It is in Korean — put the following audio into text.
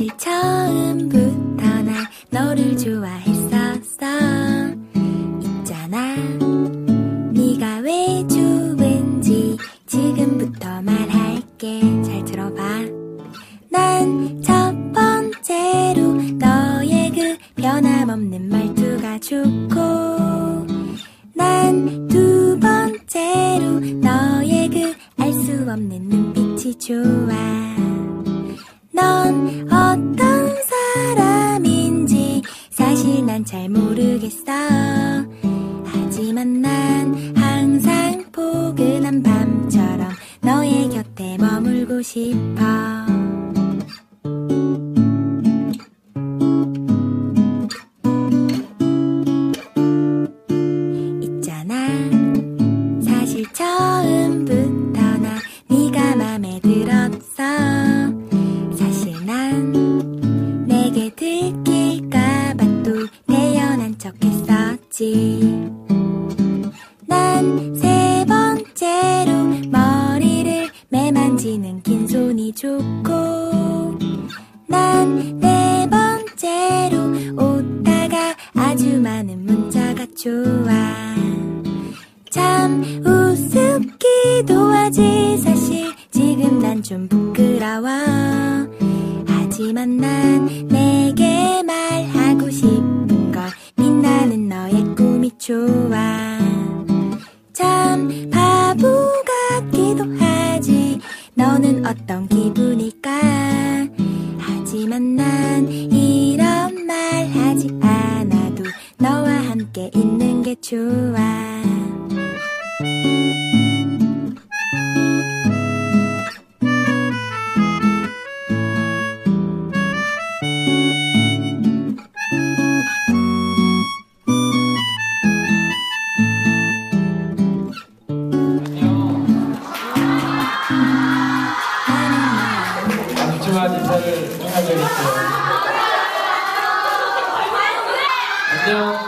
사실 처음부터 난 너를 좋아했었어. 있잖아. 네가 왜 좋은지 지금부터 말할게. 잘 들어봐. 난 첫 번째로 너의 그 변함없는 말투가 좋고 난 두 번째로 너의 그 알 수 없는 눈빛이 좋아. 넌 어떤 사람인지 사실 난 잘 모르겠어. 하지만 난 항상 포근한 밤처럼 너의 곁에 머물고 싶어 척했었지. 난 세 번째로 머리를 매만지는 긴 손이 좋고 난 네 번째로 오다가 아주 많은 문자가 좋아. 참 우습기도 하지 사실 지금 난 좀 부끄러워. 하지만 난 어떤 기분일까? 하지만 난 이런 말 하지 않아도 너와 함께 있는 게 좋아 안주한 인사를 해야겠어요. 안녕.